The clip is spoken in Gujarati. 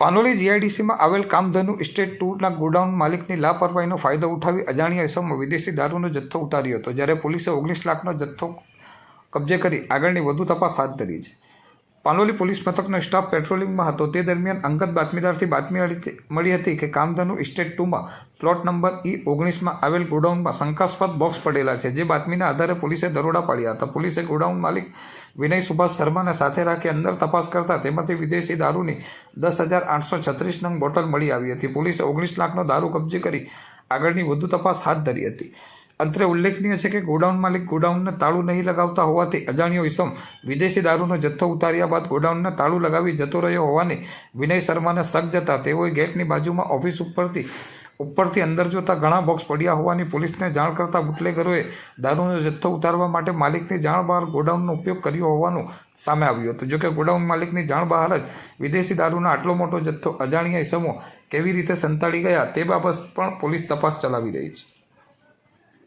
પાનોલી જીઆઈડીસીમાં આવેલ કામધેનુ ઇસ્ટેટ ટુના ગોડાઉન માલિકની લાપરવાહીનો ફાયદો ઉઠાવી અજાણ્યા ઇસમો વિદેશી દારૂનો જથ્થો ઉતાર્યો હતો, જ્યારે પોલીસે ઓગણીસ લાખનો જથ્થો કબજે કરી આગળની વધુ તપાસ હાથ ધરી છે. પાનોલી પોલીસ મથકનો સ્ટાફ પેટ્રોલિંગમાં હતો. તે દરમિયાન અંગત બાતમીદારથી બાતમી મળી- હતી કે કામધનુ ઇસ્ટેટ ટુમાં પ્લોટ નંબર ઈ ઓગણીસમાં આવેલ ગોડાઉનમાં શંકાસ્પદ બોક્સ પડેલા છે, જે બાતમીના આધારે પોલીસે દરોડા પાડ્યા હતા. પોલીસે ગોડાઉન માલિક વિનય સુભાષ શર્માને સાથે રાખી અંદર તપાસ કરતા તેમાંથી વિદેશી દારૂની દસ હજાર આઠસો છત્રીસ નંગ બોટલ મળી આવી હતી. પોલીસે ઓગણીસ લાખનો દારૂ કબજે કરી આગળની વધુ તપાસ હાથ ધરી હતી. અંતરે ઉલ્લેખનીય છે કે ગોડાઉન માલિક ગોડાઉનને તાળું નહીં લગાવતા હોવાથી અજાણ્યો ઇસમ વિદેશી દારૂનો જથ્થો ઉતાર્યા બાદ ગોડાઉનને તાળું લગાવી જતો રહ્યો હોવાની વિનય શર્માને શક જતા તેઓએ ગેટની બાજુમાં ઓફિસ ઉપરથી ઉપરથી અંદર જોતા ઘણા બોક્સ પડ્યા હોવાની પોલીસને જાણ કરતા બુટલેગરોએ દારૂનો જથ્થો ઉતારવા માટે માલિકની જાણ બહાર ગોડાઉનનો ઉપયોગ કર્યો હોવાનું સામે આવ્યું હતું. જોકે ગોડાઉન માલિકની જાણ બહાર જ વિદેશી દારૂનો આટલો મોટો જથ્થો અજાણ્યા ઇસમો કેવી રીતે સંતાડી ગયા તે બાબત પણ પોલીસ તપાસ ચલાવી રહી છે.